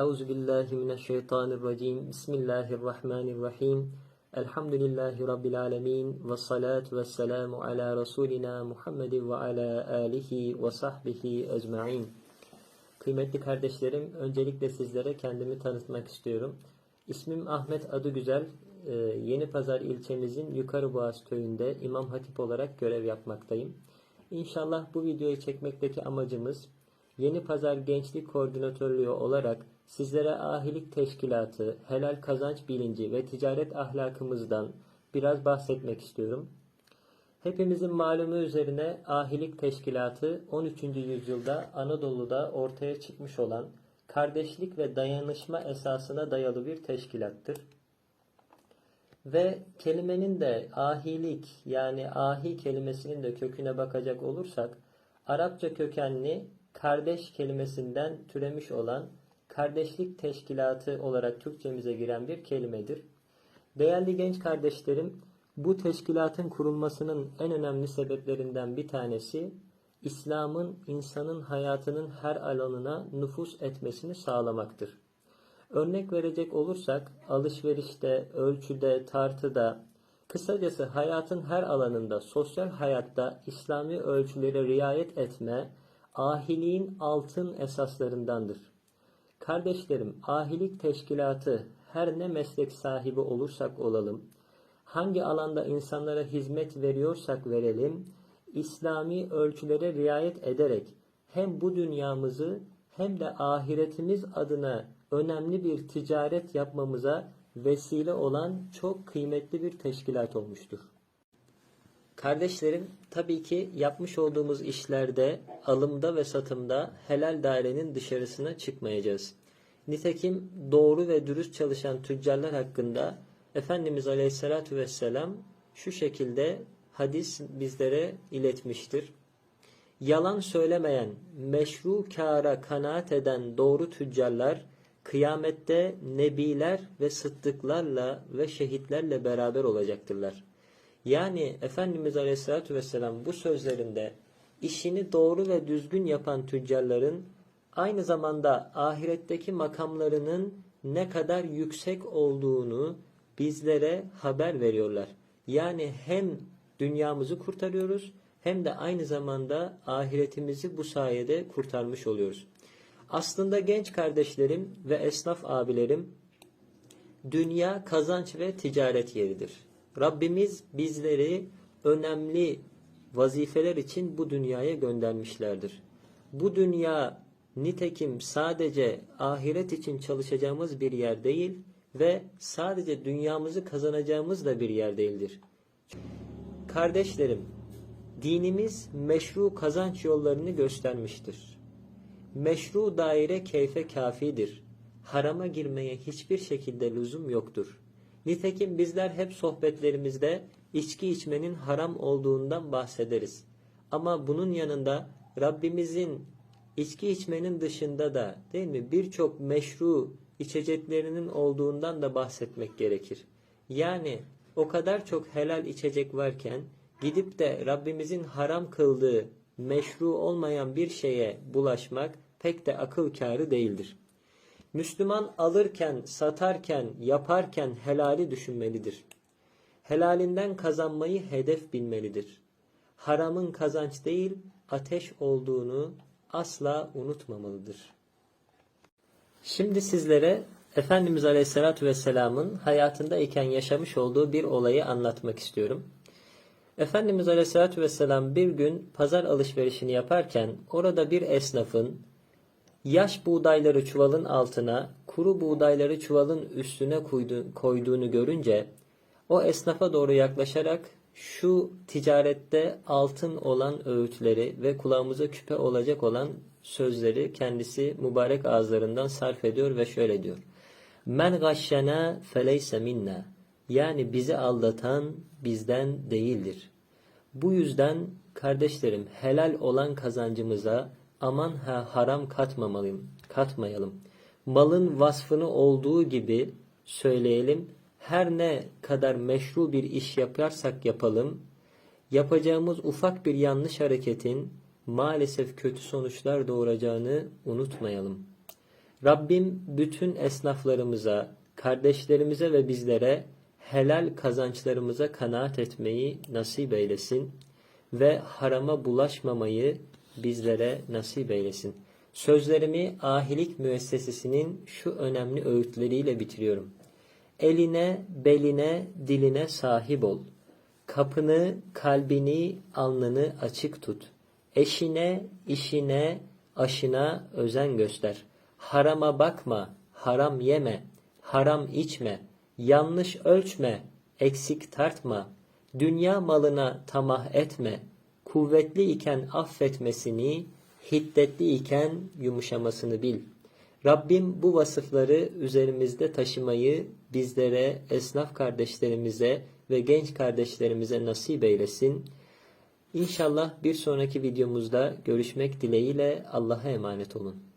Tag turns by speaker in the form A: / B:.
A: Euzu billahi mineşşeytanirracim. Bismillahirrahmanirrahim. Elhamdülillahi rabbil alamin ve salatu vesselamu ala rasulina Muhammedin ve ala alihi ve sahbihi ecmaîn. Kıymetli kardeşlerim, öncelikle sizlere kendimi tanıtmak istiyorum. İsmim Ahmet Adıgüzel. Ee, Yeni Pazar ilçemizin Yukarıboğaz köyünde İmam Hatip olarak görev yapmaktayım. İnşallah bu videoyu çekmekteki amacımız Yeni Pazar Gençlik Koordinatörlüğü olarak sizlere ahilik teşkilatı, helal kazanç bilinci ve ticaret ahlakımızdan biraz bahsetmek istiyorum. Hepimizin malumu üzerine ahilik teşkilatı 13. yüzyılda Anadolu'da ortaya çıkmış olan kardeşlik ve dayanışma esasına dayalı bir teşkilattır. Ve kelimenin de ahilik yani ahi kelimesinin de köküne bakacak olursak Arapça kökenli kardeş kelimesinden türemiş olan kardeşlik teşkilatı olarak Türkçemize giren bir kelimedir. Değerli genç kardeşlerim, bu teşkilatın kurulmasının en önemli sebeplerinden bir tanesi İslam'ın insanın hayatının her alanına nüfus etmesini sağlamaktır. Örnek verecek olursak alışverişte, ölçüde, tartıda, kısacası hayatın her alanında, sosyal hayatta İslami ölçülere riayet etme, ahiliğin altın esaslarındandır. Kardeşlerim, ahilik teşkilatı her ne meslek sahibi olursak olalım, hangi alanda insanlara hizmet veriyorsak verelim, İslami ölçülere riayet ederek hem bu dünyamızı hem de ahiretimiz adına önemli bir ticaret yapmamıza vesile olan çok kıymetli bir teşkilat olmuştur. Kardeşlerim, tabii ki yapmış olduğumuz işlerde, alımda ve satımda helal dairenin dışarısına çıkmayacağız. Nitekim doğru ve dürüst çalışan tüccarlar hakkında Efendimiz Aleyhisselatü Vesselam şu şekilde hadis bizlere iletmiştir. Yalan söylemeyen, meşru kâra kanaat eden doğru tüccarlar, kıyamette nebiler ve sıddıklarla ve şehitlerle beraber olacaktırlar. Yani Efendimiz Aleyhisselatü Vesselam bu sözlerinde işini doğru ve düzgün yapan tüccarların aynı zamanda ahiretteki makamlarının ne kadar yüksek olduğunu bizlere haber veriyorlar. Yani hem dünyamızı kurtarıyoruz hem de aynı zamanda ahiretimizi bu sayede kurtarmış oluyoruz. Aslında genç kardeşlerim ve esnaf abilerim dünya kazanç ve ticaret yeridir. Rabbimiz bizleri önemli vazifeler için bu dünyaya göndermişlerdir. Bu dünya nitekim sadece ahiret için çalışacağımız bir yer değil ve sadece dünyamızı kazanacağımız da bir yer değildir. Kardeşlerim, dinimiz meşru kazanç yollarını göstermiştir. Meşru daire keyfe kafidir. Harama girmeye hiçbir şekilde lüzum yoktur. Nitekim bizler hep sohbetlerimizde içki içmenin haram olduğundan bahsederiz. Ama bunun yanında Rabbimizin içki içmenin dışında da değil mi birçok meşru içeceklerinin olduğundan da bahsetmek gerekir. Yani o kadar çok helal içecek varken gidip de Rabbimizin haram kıldığı meşru olmayan bir şeye bulaşmak pek de akıl kârı değildir. Müslüman alırken, satarken, yaparken helali düşünmelidir. Helalinden kazanmayı hedef bilmelidir. Haramın kazanç değil, ateş olduğunu asla unutmamalıdır. Şimdi sizlere Efendimiz Aleyhisselatü Vesselam'ın hayatındayken yaşamış olduğu bir olayı anlatmak istiyorum. Efendimiz Aleyhisselatü Vesselam bir gün pazar alışverişini yaparken orada bir esnafın yaş buğdayları çuvalın altına, kuru buğdayları çuvalın üstüne koyduğunu görünce o esnafa doğru yaklaşarak şu ticarette altın olan öğütleri ve kulağımıza küpe olacak olan sözleri kendisi mübarek ağızlarından sarf ediyor ve şöyle diyor. Men gashşena feleyse minna. Yani bizi aldatan bizden değildir. Bu yüzden kardeşlerim helal olan kazancımıza aman ha haram katmamalıyım, katmayalım. Malın vasfını olduğu gibi söyleyelim. Her ne kadar meşru bir iş yaparsak yapalım, yapacağımız ufak bir yanlış hareketin maalesef kötü sonuçlar doğuracağını unutmayalım. Rabbim bütün esnaflarımıza, kardeşlerimize ve bizlere helal kazançlarımıza kanaat etmeyi nasip eylesin ve harama bulaşmamayı bizlere nasip eylesin. Sözlerimi ahilik müessesesinin şu önemli öğütleriyle bitiriyorum. Eline, beline, diline sahip ol. Kapını, kalbini, alnını açık tut. Eşine, işine, aşına özen göster. Harama bakma, haram yeme, haram içme, yanlış ölçme, eksik tartma. Dünya malına tamah etme. Kuvvetli iken affetmesini, hiddetli iken yumuşamasını bil. Rabbim bu vasıfları üzerimizde taşımayı bizlere, esnaf kardeşlerimize ve genç kardeşlerimize nasip eylesin. İnşallah bir sonraki videomuzda görüşmek dileğiyle Allah'a emanet olun.